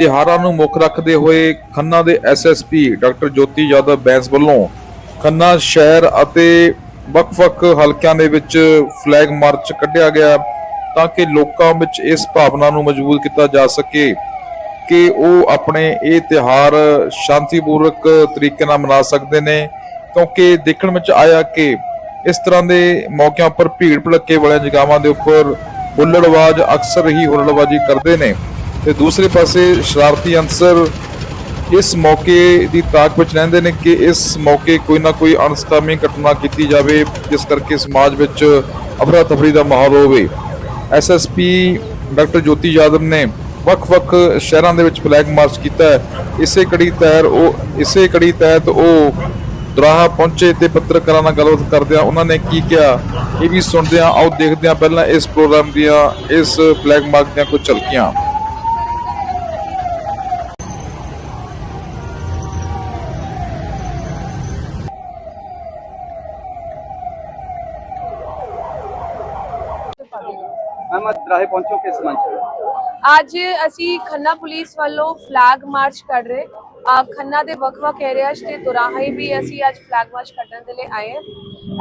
ਤਿਹਾਰਾਂ ਨੂੰ ਮੁੱਖ ਰੱਖਦੇ ਹੋਏ ਖੰਨਾ ਦੇ ਐਸਐਸਪੀ ਡਾਕਟਰ ਜੋਤੀ ਯਾਦਵ ਬੈਂਸ ਵੱਲੋਂ ਖੰਨਾ ਸ਼ਹਿਰ ਅਤੇ ਵੱਖ-ਵੱਖ ਹਲਕਿਆਂ ਦੇ ਵਿੱਚ ਫਲੈਗ ਮਾਰਚ ਕੱਢਿਆ ਗਿਆ ਤਾਂ ਕਿ ਲੋਕਾਂ ਵਿੱਚ ਇਸ ਭਾਵਨਾ ਨੂੰ ਮਜ਼ਬੂਤ ਕੀਤਾ ਜਾ ਸਕੇ ਕਿ ਉਹ ਆਪਣੇ ਇਹ ਤਿਹਾਰ ਸ਼ਾਂਤੀਪੂਰਵਕ ਤਰੀਕੇ ਨਾਲ ਮਨਾ ਸਕਦੇ ਨੇ, ਕਿਉਂਕਿ ਦੇਖਣ ਵਿੱਚ ਆਇਆ ਕਿ ਇਸ ਤਰ੍ਹਾਂ ਦੇ ਮੌਕਿਆਂ ਉੱਪਰ ਭੀੜ ਭੜੱਕੇ ਵਾਲੀਆਂ ਜਗਾਵਾਂ ਦੇ ਉੱਪਰ ਹੁੱਲੜਬਾਜ਼ ਅਕਸਰ ਹੀ ਹੁੱਲੜਬਾਜ਼ੀ ਕਰਦੇ ਨੇ। ਤੇ ਦੂਸਰੇ ਪਾਸੇ ਸ਼ਰਾਰਤੀ ਅਨਸਰ ਇਸ ਮੌਕੇ ਦੀ ਤਾਕ ਵਿੱਚ ਰਹਿੰਦੇ ਨੇ ਕਿ ਇਸ ਮੌਕੇ ਕੋਈ ਨਾ ਕੋਈ ਅਣਸਕਾਮੀ ਘਟਨਾ ਕੀਤੀ ਜਾਵੇ, ਜਿਸ ਕਰਕੇ ਸਮਾਜ ਵਿੱਚ ਅਫਰਾ ਤਫਰੀ ਦਾ ਮਾਹੌਲ ਹੋਵੇ। ਐਸਐਸਪੀ ਡਾਕਟਰ ਜੋਤੀ ਯਾਦਵ ਨੇ ਵੱਖ-ਵੱਖ ਸ਼ਹਿਰਾਂ ਦੇ ਵਿੱਚ ਫਲੈਗ ਮਾਰਚ ਕੀਤਾ ਇਸੇ ਕੜੀ ਤਹਿਤ ਉਹ, ਇਸੇ ਕੜੀ ਤਹਿਤ ਉਹ ਦਰਾਹਾ ਪਹੁੰਚੇ ਤੇ ਪੱਤਰਕਾਰਾਂ ਨਾਲ ਗੱਲਬਾਤ ਕਰਦਿਆਂ ਉਹਨਾਂ ਨੇ ਕੀ ਕਿਹਾ, ਇਹ ਵੀ ਸੁਣਦੇ ਆ ਆਓ ਦੇਖਦੇ ਆ ਪਹਿਲਾਂ ਇਸ ਪ੍ਰੋਗਰਾਮ ਦੀਆਂ, ਇਸ ਫਲੈਗ ਮਾਰਚ ਦੀਆਂ ਕੁਝ ਝਲਕੀਆਂ। ਮੈਮ ਅੱਜ ਦਰਾਹੇ ਪਹੁੰਚੋ ਕਿਸ ਮੰਚ ਅੱਜ ਅਸੀਂ ਖੰਨਾ ਪੁਲਿਸ ਵੱਲੋਂ ਫਲੈਗ ਮਾਰਚ ਕੱਢ ਰਹੇ। ਆ, ਖੰਨਾ ਦੇ ਵੱਖ-ਵੱਖ ਏਰੀਆਜ਼ ਤੇ ਦੁਰਾਹੇ ਵੀ ਅਸੀਂ ਅੱਜ ਫਲੈਗ ਮਾਰਚ ਕੱਢਣ ਦੇ ਲਈ ਆਏ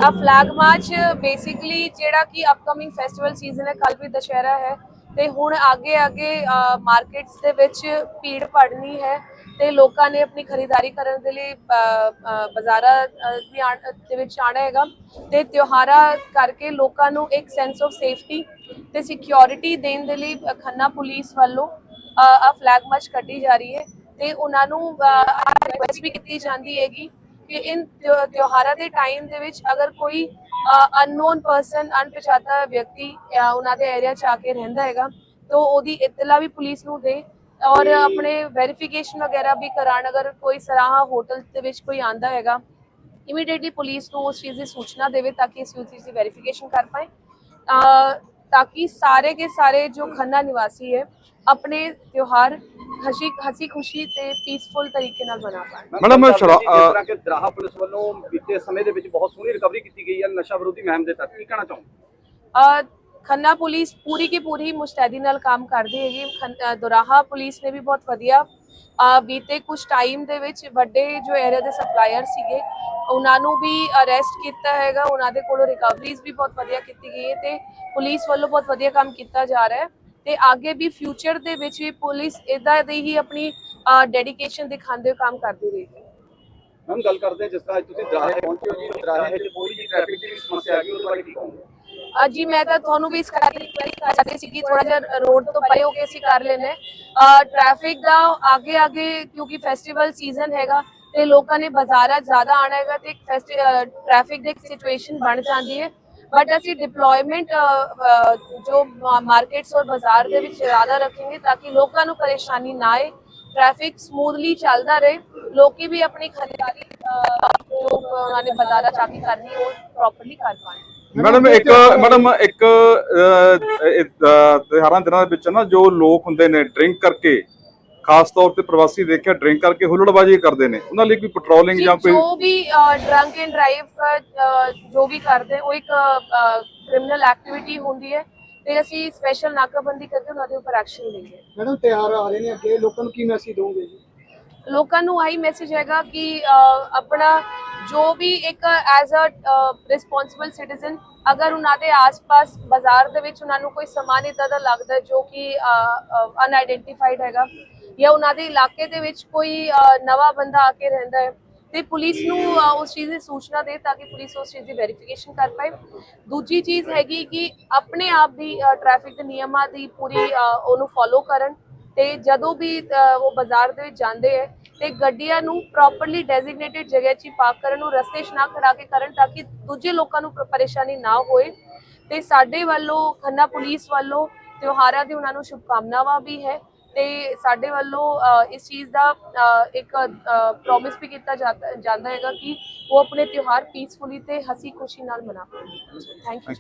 ਆ ਫਲੈਗ ਮਾਰਚ ਬੇਸਿਕਲੀ ਜਿਹੜਾ ਕਿ ਅਪਕਮਿੰਗ ਫੈਸਟੀਵਲ ਸੀਜ਼ਨ ਹੈ ਕੱਲ ਵੀ ਦੁਸ਼ਹਿਰਾ ਹੈ। ਤੇ ਹੁਣ ਅੱਗੇ ਅੱਗੇ ਮਾਰਕੀਟਸ ਦੇ ਵਿੱਚ ਭੀੜ ਪੜਨੀ ਹੈ ਤੇ ਲੋਕਾਂ ਨੇ ਆਪਣੀ ਖਰੀਦਦਾਰੀ ਕਰਨ ਦੇ ਲਈ ਅ, ਬਾਜ਼ਾਰਾਂ ਵੀ ਆਉਣ- ਦੇ ਵਿੱਚ ਆਣਾ ਹੈਗਾ ਤੇ ਤਿਉਹਾਰਾਂ ਕਰਕੇ ਲੋਕਾਂ ਨੂੰ ਇੱਕ ਸੈਂਸ ਆਫ ਸੇਫਟੀ ਤੇ ਸਿਕਿਉਰਿਟੀ ਦੇਣ ਦੇ ਲਈ ਖੰਨਾ ਪੁਲਿਸ ਵੱਲੋਂ ਆ ਫਲੈਗ ਮਾਰਚ ਕੱਢੀ ਜਾ ਰਹੀ ਹੈ ਤੇ ਉਹਨਾਂ ਨੂੰ ਰਿਕੁਐਸਟ ਵੀ ਕੀਤੀ ਜਾਂਦੀ ਹੈਗੀ ਕਿ ਇਨ ਤਿਉ- ਤਿਉਹਾਰਾਂ ਦੇ ਟਾਈਮ ਦੇ ਵਿੱਚ ਅਗਰ ਕੋਈ ਅਨਨੋਨ ਪਰਸਨ ਅਣਪਛਾਤਾ ਵਿਅਕਤੀ ਉਹਨਾਂ ਦੇ ਏਰੀਆ 'ਚ ਆ ਕੇ ਰਹਿੰਦਾ ਹੈਗਾ। ਤੋਂ ਉਹਦੀ ਇਤਲਾ ਵੀ ਪੁਲਿਸ ਨੂੰ ਦੇ ਔਰ ਆਪਣੇ ਵੈਰੀਫਿਕੇਸ਼ਨ ਵਗੈਰਾ ਵੀ ਕਰਾਣ ਅਗਰ ਕੋਈ ਸਰਾਹਾ ਹੋਟਲ ਦੇ ਵਿੱਚ ਕੋਈ ਆਂਦਾ ਹੈਗਾ ਇਮੀਡੀਏਟਲੀ ਪੁਲਿਸ ਨੂੰ ਉਸ ਚੀਜ਼ ਦੀ ਸੂਚਨਾ ਦੇਵੇ ਤਾਂ ਕਿ ਇਸ ਚੀਜ਼ ਦੀ ਵੈਰੀਫਿਕੇਸ਼ਨ ਕਰ ਪਾਏ। ਤਾਂ ਕਿ ਸਾਰੇ ਕੇ ਸਾਰੇ ਜੋ ਖੰਨਾ ਨਿਵਾਸੀ ਹੈ, ਆਪਣੇ ਤਿਉਹਾਰ ਹਸੀ ਹਸੀ ਖੁਸ਼ੀ ਤੇ ਪੀਸਫੁਲ ਤਰੀਕੇ ਨਾਲ ਬਣਾ ਪਾਣ ਮੈਡਮ ਜਿਸ ਤਰ੍ਹਾਂ ਕਿ ਦਰਾਹਾ ਪੁਲਿਸ ਵੱਲੋਂ ਬੀਤੇ ਸਮੇਂ ਦੇ ਵਿੱਚ ਬਹੁਤ ਸੋਹਣੀ ਰਿਕਵਰੀ ਕੀਤੀ ਗਈ ਹੈ ਨਸ਼ਾ ਵਿਰੋਧੀ ਮਹਿਮ ਦੇ ਤਹਿਤ ਕੀ ਕਹਿਣਾ ਚਾਹੋਗੇ? ਖੰਨਾ ਪੁਲਿਸ ਪੂਰੀ ਕੀ ਪੂਰੀ ਮੁਸਤੈਦੀ ਨਾਲ ਕੰਮ ਕਰਦੀ ਹੈਗੀ। ਦੁਰਾਹਾ ਪੁਲਿਸ ਨੇ ਵੀ ਬਹੁਤ ਵਧੀਆ ਬੀਤੇ ਕੁਝ ਟਾਈਮ ਦੇ ਵਿੱਚ ਵੱਡੇ ਜੋ ਏਰੀਆ ਦੇ ਸਪਲਾਇਰ ਸੀਗੇ ਉਹਨਾਂ ਨੂੰ ਵੀ ਅਰੈਸਟ ਕੀਤਾ ਹੈਗਾ। ਉਹਨਾਂ ਦੇ ਕੋਲੋਂ ਰਿਕਵਰੀਜ਼ ਵੀ ਬਹੁਤ ਵਧੀਆ ਕੀਤੀ ਗਈ ਹੈ ਤੇ ਪੁਲਿਸ ਵੱਲੋਂ ਬਹੁਤ ਵਧੀਆ ਕੰਮ ਕੀਤਾ ਜਾ ਰਿਹਾ ਹੈ। ਤੇ ਅੱਗੇ ਵੀ ਫਿਊਚਰ ਦੇ ਵਿੱਚ ਵੀ ਪੁਲਿਸ ਇਦਾਂ ਦੀ ਹੀ ਆਪਣੀ ਡੈਡੀਕੇਸ਼ਨ ਦਿਖਾਉਂਦੇ ਹੋਏ ਕੰਮ ਕਰਦੀ ਰਹੇਗੀ। ਮੈਮ ਗੱਲ ਕਰਦੇ ਹਾਂ ਜਿਸ ਤਰ੍ਹਾਂ ਤੁਸੀਂ ਦਰਾਹੇ ਪਹੁੰਚੇ ਹੋ ਜੀ ਦਰਾਹੇ ਵਿੱਚ ਕੋਈ ਵੀ ਟ੍ਰੈਫਿਕ ਦੀ ਸਮੱਸਿਆ ਆ ਗਈ ਉਹਦੇ ਬਾਰੇ ਕੀ ਕਹੋਗੇ? ਅੱਜ ਜੀ ਮੈਂ ਤਾਂ ਤੁਹਾਨੂੰ ਵੀ ਇਸ ਕਰਕੇ ਰਿਕਵੈਸਟ ਕਰ ਸਕਦੀ ਸੀ ਕਿ ਥੋੜਾ ਜਿਹਾ ਰੋਡ ਤੋਂ ਪਰੇ ਹੋ ਕੇ ਅਸੀਂ ਕਰ ਲੈਨੇ ਟ੍ਰੈਫਿਕ ਦਾ ਅੱਗੇ ਅੱਗੇ ਕਿਉਂਕਿ ਫੈਸਟੀਵਲ ਸੀਜ਼ਨ ਹੈਗਾ ਤੇ ਲੋਕਾਂ ਨੇ ਬਾਜ਼ਾਰਾਂ 'ਚ ਜ਼ਿਆਦਾ ਆਣਾ ਹੈਗਾ ਤੇ ਟ੍ਰੈਫਿਕ ਦੀ ਸਿਚੁਏਸ਼ਨ ਬਣ ਜਾਂਦੀ ਹੈ। ਬਟ ਅਸੀਂ ਡਿਪਲੋਇਮੈਂਟ ਜੋ ਮਾਰਕੀਟਸ ਔਰ ਬਾਜ਼ਾਰ ਦੇ ਵਿੱਚ ਜ਼ਿਆਦਾ ਰੱਖेंगे ਤਾਂ ਕਿ ਲੋਕਾਂ ਨੂੰ ਪਰੇਸ਼ਾਨੀ ਨਾ ਆਏ ਟ੍ਰੈਫਿਕ ਸਮੂਥਲੀ ਚੱਲਦਾ ਰਹੇ ਲੋਕੀ ਵੀ ਆਪਣੀ ਖਰੀਦਦਾਰੀ ਜੋ ਉਹਨਾਂ ਨੇ ਬਾਜ਼ਾਰਾਂ 'ਚ ਆ ਕੇ ਕਰਨੀ ਉਹ ਪ੍ਰੋਪਰਲੀ ਕਰ ਪਾਏ ਮੈਡਮ ਇੱਕ ਮੈਡਮ ਇੱਕ ਤਿਉਹਾਰਾਂ ਦਿਨਾਂ ਦੇ ਵਿੱਚ ਨਾ ਜੋ ਲੋਕ ਹੁੰਦੇ ਨੇ ਡਰਿੰਕ ਕਰਕੇ ਖਾਸ ਤੌਰ ਤੇ ਪ੍ਰਵਾਸੀ ਦੇਖਿਆ ਡਰਿੰਕ ਕਰਕੇ ਹੁੱਲੜਬਾਜ਼ੀ ਕਰਦੇ ਨੇ। ਉਹਨਾਂ ਲਈ ਕੋਈ ਪੈਟਰੋਲਿੰਗ ਜਾਂ ਕੋਈ ਜੋ ਵੀ ਡਰੰਕ ਐਂਡ ਡਰਾਈਵ ਜੋ ਵੀ ਕਰਦੇ ਉਹ ਇੱਕ ਕ੍ਰਿਮੀਨਲ ਐਕਟੀਵਿਟੀ ਹੁੰਦੀ ਹੈ। ਤੇ ਅਸੀਂ ਸਪੈਸ਼ਲ ਨਾਕਾਬੰਦੀ ਕਰਕੇ ਉਹਨਾਂ ਦੇ ਉੱਪਰ ਐਕਸ਼ਨ ਲਈਏ। ਮੈਡਮ ਤਿਉਹਾਰ ਆ ਰਹੇ ਨੇ ਅੱਗੇ। ਲੋਕਾਂ ਨੂੰ ਕੀ ਮੈਸੇਜ ਦੋਗੇ ਜੀ? ਲੋਕਾਂ ਨੂੰ ਆਹੀ ਮੈਸੇਜ ਹੈਗਾ ਕਿ ਆਪਣਾ ਜੋ ਵੀ ਇੱਕ ਐਜ਼ ਅ ਰਿਸਪੌਂਸਿਬਲ ਸਿਟੀਜ਼ਨ ਅਗਰ ਉਹਨਾਂ ਦੇ ਆਸ-ਪਾਸ ਬਾਜ਼ਾਰ ਦੇ ਵਿੱਚ ਉਹਨਾਂ ਨੂੰ ਕੋਈ ਸਮਾਨ ਇਦਾਂ ਦਾ ਲੱਗਦਾ ਜੋ ਕਿ ਅਨਆਇਡੈਂਟੀਫਾਈਡ ਹੈਗਾ ਜਾਂ ਉਹਨਾਂ ਦੇ ਇਲਾਕੇ ਦੇ ਵਿੱਚ ਕੋਈ ਨਵਾਂ ਬੰਦਾ ਆ ਕੇ ਰਹਿੰਦਾ ਹੈ। ਤੇ ਪੁਲਿਸ ਨੂੰ ਉਸ ਚੀਜ਼ ਦੀ ਸੂਚਨਾ ਦੇ ਤਾਂ ਕਿ ਪੁਲਿਸ ਉਸ ਚੀਜ਼ ਦੀ ਵੈਰੀਫਿਕੇਸ਼ਨ ਕਰ ਪਾਏ। ਦੂਜੀ ਚੀਜ਼ ਹੈਗੀ ਕਿ ਆਪਣੇ ਆਪ ਵੀ ਟ੍ਰੈਫਿਕ ਦੇ ਨਿਯਮਾਂ ਦੀ ਪੂਰੀ ਉਹਨੂੰ ਫੋਲੋ ਕਰਨ ਤੇ ਜਦੋਂ ਵੀ ਉਹ ਬਾਜ਼ਾਰ ਦੇ ਵਿੱਚ ਜਾਂਦੇ ਹੈ ਤੇ ਗੱਡੀਆਂ ਨੂੰ ਪ੍ਰੋਪਰਲੀ ਡੈਜ਼ਿਗਨੇਟਿਡ ਜਗ੍ਹਾ 'ਚ ਹੀ ਪਾਰਕ ਕਰਨ ਨੂੰ ਰਸਤੇ 'ਚ ਨਾ ਖੜਾ ਕੇ ਕਰਨ ਤਾਂ ਕਿ ਦੂਜੇ ਲੋਕਾਂ ਨੂੰ ਪਰੇਸ਼ਾਨੀ ਨਾ ਹੋਏ। ਤੇ ਸਾਡੇ ਵੱਲੋਂ ਖੰਨਾ ਪੁਲਿਸ ਵੱਲੋਂ ਤਿਉਹਾਰਾਂ ਦੀ ਉਹਨਾਂ ਨੂੰ ਸ਼ੁਭਕਾਮਨਾਵਾਂ ਵੀ ਹੈ। ਤੇ ਸਾਡੇ ਵੱਲੋਂ ਇਸ ਚੀਜ਼ ਦਾ ਇੱਕ ਪ੍ਰੋਮਿਸ ਵੀ ਕੀਤਾ ਜਾਂਦਾ ਜਾਂਦਾ ਹੈਗਾ ਕਿ ਉਹ ਆਪਣੇ ਤਿਉਹਾਰ ਪੀਸਫੁਲੀ ਤੇ ਹਸੀ ਖੁਸ਼ੀ ਨਾਲ ਮਨਾ ਪਾਉਣਗੇ ਥੈਂਕ ਯੂ